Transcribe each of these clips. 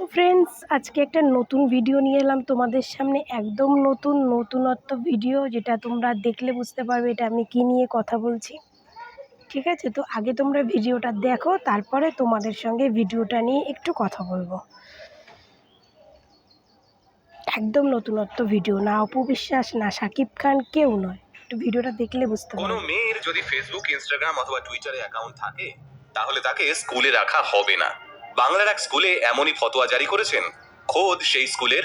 তো ফ্রেন্ডস আজকে একটা নতুন ভিডিও নিয়ে এলাম তোমাদের সামনে। একদম নতুন নতুনত্ব ভিডিও যেটা তোমরা দেখলে বুঝতে পারবে এটা আমি কী নিয়ে কথা বলছি। ঠিক আছে? তো আগে তোমরা ভিডিওটা দেখো তারপরে তোমাদের সঙ্গে ভিডিওটা নিয়ে একটু কথা বলব। একদম নতুনত্ব ভিডিও না অপু বিশ্বাস না সাকিব খান কেউ নয়। একটু ভিডিওটা দেখলে বুঝতে পারবে। কোনো মেয়ের যদি ফেসবুক ইনস্টাগ্রাম অথবা টুইটারে অ্যাকাউন্ট থাকে তাহলে তাকে স্কুলে রাখা হবে না। বাংলার এক স্কুলে এমনই ফতোয়া জারি করেছেন। খোদ সেই স্কুলের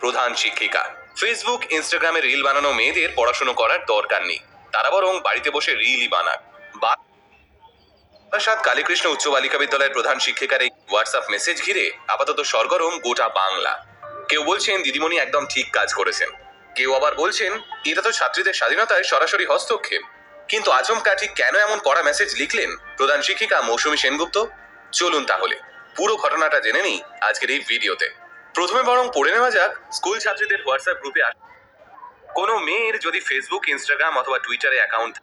প্রধান শিক্ষিকা। ফেসবুক ইনস্টাগ্রামে রিল বানানো মেয়েদের পড়াশুনো করার দরকার নেই। তারা বরং বাড়িতে বসে রিলই বানাক। বারাসাত কালীকৃষ্ণ উচ্চ বালিকা বিদ্যালয়ের প্রধান শিক্ষিকার এই হোয়াটসঅ্যাপ মেসেজ ঘিরে আপাতত সরগরম গোটা বাংলা। কেউ বলছেন, দিদিমণি একদম ঠিক কাজ করেছেন। কেউ আবার বলছেন, এটা তো ছাত্রীদের স্বাধীনতায় সরাসরি হস্তক্ষেপ। কিন্তু আচমকা ঠিক কেন এমন কড়া মেসেজ লিখলেন? প্রধান শিক্ষিকা মৌসুমী সেনগুপ্ত? চলুন তাহলে, পুরো ঘটনাটা জেনে নিই আজকের এই ভিডিওতে। প্রথমে বরং পড়ে নেওয়া যাক স্কুল ছাত্রীদের হোয়াটসঅ্যাপ গ্রুপে আস- কোনো মেয়ের যদি ফেসবুক ইনস্টাগ্রাম অথবা টুইটারে অ্যাকাউন্ট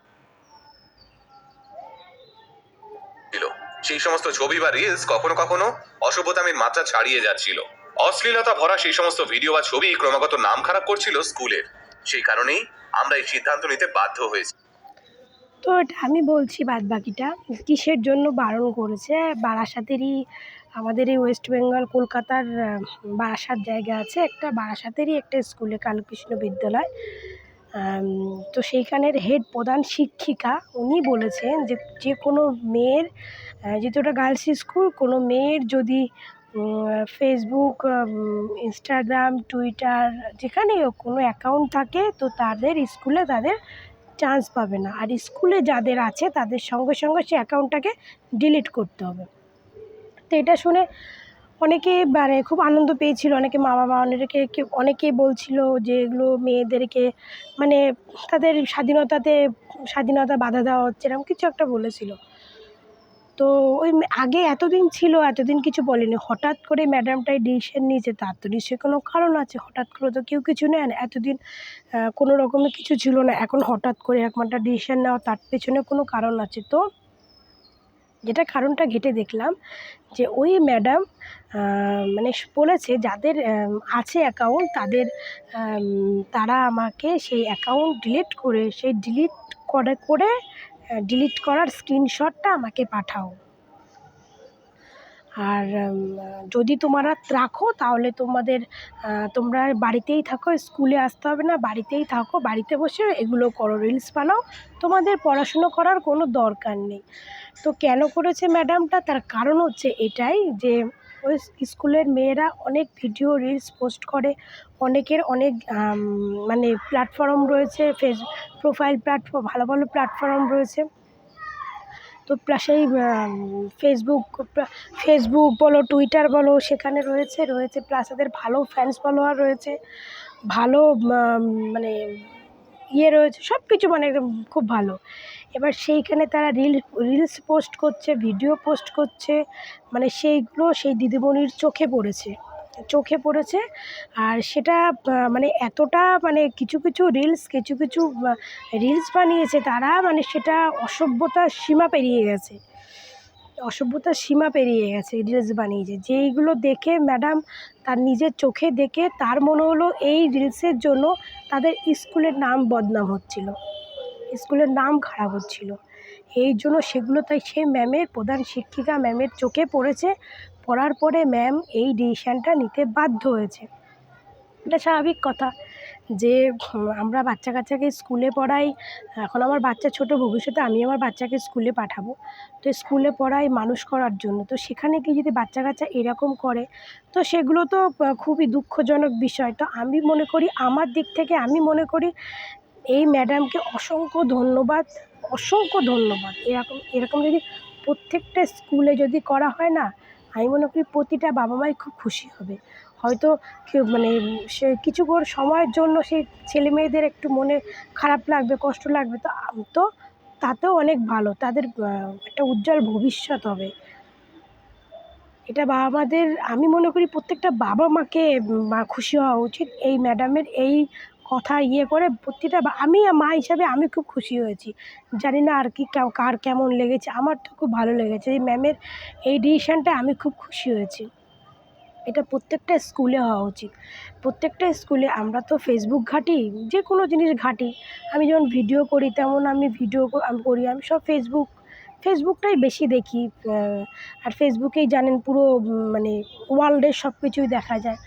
সেই সমস্ত ছবি বা রিলস কখনো কখনো অসভ্যতামের মাত্রা ছাড়িয়ে যাচ্ছিল। অশ্লীলতা ভরা সেই সমস্ত ভিডিও বা ছবি ক্রমাগত নাম খারাপ করছিল স্কুলের সেই কারণেই আমরা এই সিদ্ধান্ত নিতে বাধ্য হয়েছি। তো এটা আমি বলছি বাদ বাকিটা কিসের জন্য বারণ করেছে? বারাসাতেরই আমাদের এই ওয়েস্ট বেঙ্গল, কলকাতার বারাসাত জায়গা আছে একটা, বারাসাতেরই একটা স্কুলে কালকৃষ্ণ বিদ্যালয়। তো সেইখানের হেড প্রধান শিক্ষিকা, উনি বলেছেন যে যে কোনো মেয়ের যেহেতু ওটা গার্লস স্কুল, কোনো মেয়ের যদি ফেসবুক ইনস্টাগ্রাম টুইটার যেখানেই হোক কোনো অ্যাকাউন্ট থাকে, তো তাদের স্কুলে তাদের চান্স পাবে না। আর স্কুলে যাদের আছে, তাদের সঙ্গে সঙ্গে সে অ্যাকাউন্টটাকে ডিলিট করতে হবে। তো এটা শুনে অনেকে মানে খুব আনন্দ পেয়েছিল। অনেকে মা বাবা অনেকে অনেকে বলছিল যে এগুলো মেয়েদেরকে মানে তাদের স্বাধীনতাতে, স্বাধীনতা বাধা দেওয়া হচ্ছে, এরকম কিছু একটা বলেছিল। তো ওই আগে এতদিন ছিল, এতদিন কিছু বলেনি। হঠাৎ করে ম্যাডামটাই ডিসিশন নিয়েছে, তার তো নিশ্চয়ই কোনো কারণ আছে। হঠাৎ করে তো কেউ কিছু নেয় না। এতদিন কোনো রকমের কিছু ছিল না। এখন হঠাৎ করে এরকম একটা ডিসিশন নেওয়া, তার পেছনে কোনো কারণ আছে। তো যেটা কারণটা ঘেটে দেখলাম যে ওই ম্যাডাম মানে বলেছে যাদের আছে অ্যাকাউন্ট তাদের তারা আমাকে সেই অ্যাকাউন্ট ডিলিট করে, সেই ডিলিট করে করে ডিলিট করার স্ক্রিনশটটা আমাকে পাঠাও। আর যদি তোমরা রাখো, তাহলে তোমাদের তোমরা বাড়িতেই থাকো, স্কুলে আসতে হবে না, বাড়িতেই থাকো, বাড়িতে বসে এগুলো করো রিলস বানাও। তোমাদের পড়াশুনো করার কোনো দরকার নেই। তো কেন করেছে ম্যাডামটা তার কারণ হচ্ছে এটাই যে ওই স্কুলের মেয়েরা অনেক ভিডিও রিলস পোস্ট করে। অনেকের অনেক মানে প্ল্যাটফর্ম রয়েছে ফেস প্রোফাইল প্ল্যাটফর্ম ভালো ভালো প্ল্যাটফর্ম রয়েছে। তো সেই ফেসবুক ফেসবুক বলো টুইটার বলো, সেখানে রয়েছে রয়েছে। প্লাস তাদের ভালো ফ্যান্স ফলোয়ার রয়েছে। ভালো মানে ইয়ে রয়েছে সব কিছু মানে একদম খুব ভালো। এবার সেইখানে তারা রিল, রিলস পোস্ট করছে, ভিডিও পোস্ট করছে মানে সেইগুলো সেই দিদিমণির চোখে পড়েছে। চোখে পড়েছে, আর সেটা মানে এতটা মানে কিছু কিছু রিলস, কিছু কিছু রিলস বানিয়েছে, তারা মানে সেটা অসভ্যতার সীমা পেরিয়ে গেছে। অসভ্যতার সীমা পেরিয়ে গেছে রিলস বানিয়েছে যেইগুলো দেখে ম্যাডাম তার নিজের চোখে দেখে তার মনে হলো এই রিলসের জন্য তাদের স্কুলের নাম বদনাম হচ্ছিল। স্কুলের নাম খারাপ হচ্ছিল। এই জন্য সেগুলো তাই সেই ম্যামের প্রধান শিক্ষিকা ম্যামের চোখে পড়েছে। পড়ার পরে ম্যাম এই ডিসিশানটা নিতে বাধ্য হয়েছে। এটা স্বাভাবিক কথা। যে আমরা বাচ্চা কাচ্চাকে স্কুলে পড়াই, এখন আমার বাচ্চা ছোট, ভবিষ্যতে আমি আমার বাচ্চাকে স্কুলে পাঠাবো। তো স্কুলে পড়াই মানুষ করার জন্য। তো সেখানে গিয়ে যদি বাচ্চা কাচ্চা এরকম করে, তো সেগুলো তো খুবই দুঃখজনক বিষয়। তো আমি মনে করি, আমার দিক থেকে আমি মনে করি, এই ম্যাডামকে অসংখ্য ধন্যবাদ অসংখ্য ধন্যবাদ। এরকম এরকম যদি প্রত্যেকটা স্কুলে যদি করা হয় না, আমি মনে করি প্রতিটা বাবা মাই খুব খুশি হবে। হয়তো মানে সে কিছু করে সময়ের জন্য সেই ছেলে মেয়েদের একটু মনে খারাপ লাগবে, কষ্ট লাগবে, তো তো তাতেও অনেক ভালো। তাদের একটা উজ্জ্বল ভবিষ্যৎ হবে। এটা বাবা মাদের আমি মনে করি প্রত্যেকটা বাবা মাকে খুশি হওয়া উচিত। এই ম্যাডামের এই কথা ইয়ে করে প্রতিটা আমি মা হিসাবে আমি খুব খুশি হয়েছি। জানি না আর কি কার কেমন লেগেছে, আমার তো খুব ভালো লেগেছে। এই ম্যামের এই ডিসিশানটা আমি খুব খুশি হয়েছি। এটা প্রত্যেকটা স্কুলে হওয়া উচিত। প্রত্যেকটা স্কুলে আমরা তো ফেসবুক ঘাঁটি যে কোনো জিনিস ঘাঁটি। আমি যেমন ভিডিও করি, তেমন আমি ভিডিও করি। আমি সব ফেসবুক ফেসবুকটাই বেশি দেখি আর ফেসবুকেই জানেন পুরো মানে ওয়ার্ল্ডের সব কিছুই দেখা যায়।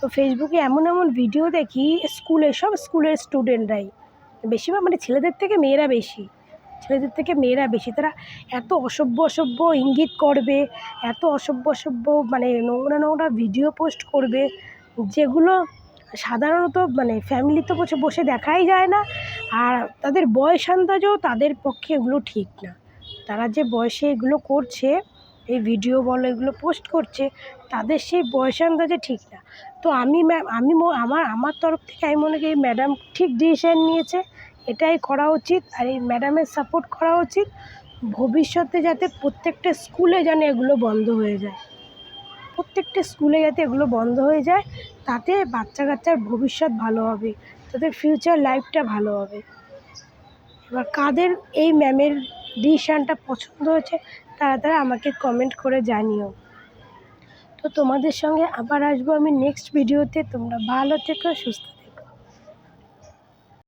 তো ফেসবুকে এমন এমন ভিডিও দেখি, স্কুলে, সব স্কুলের স্টুডেন্টরাই বেশিরভাগ মানে ছেলেদের থেকে মেয়েরা বেশি। ছেলেদের থেকে মেয়েরা বেশি। তারা এত অসভ্য অসভ্য ইঙ্গিত করবে, এত অসভ্য অসভ্য মানে নোংরা নোংরা ভিডিও পোস্ট করবে, যেগুলো সাধারণত মানে ফ্যামিলিতে বসে বসে দেখাই যায় না। আর তাদের বয়স আন্দাজও তাদের পক্ষে এগুলো ঠিক না। তারা যে বয়সে এগুলো করছে, এই ভিডিও বলো, এগুলো পোস্ট করছে, তাদের সেই বয়স আন্দাজে ঠিক না। তো আমি ম্যাম আমি আমার আমার তরফ থেকে আমি মনে করি ম্যাডাম ঠিক ডিসিশান নিয়েছে। এটাই করা উচিত আর এই ম্যাডামের সাপোর্ট করা উচিত। ভবিষ্যতে যাতে প্রত্যেকটা স্কুলে যেন এগুলো বন্ধ হয়ে যায়। প্রত্যেকটা স্কুলে যাতে এগুলো বন্ধ হয়ে যায়, তাতে বাচ্চা কাচ্চার ভবিষ্যৎ ভালো হবে তাদের ফিউচার লাইফটা ভালো হবে। এবার কাদের এই ম্যামের ডিসিশানটা পছন্দ হয়েছে, তারা তারা আমাকে কমেন্ট করে জানিও। তো তোমাদের সঙ্গে আবার আসব আমি নেক্সট ভিডিওতে তোমরা ভালো থেকো, সুস্থ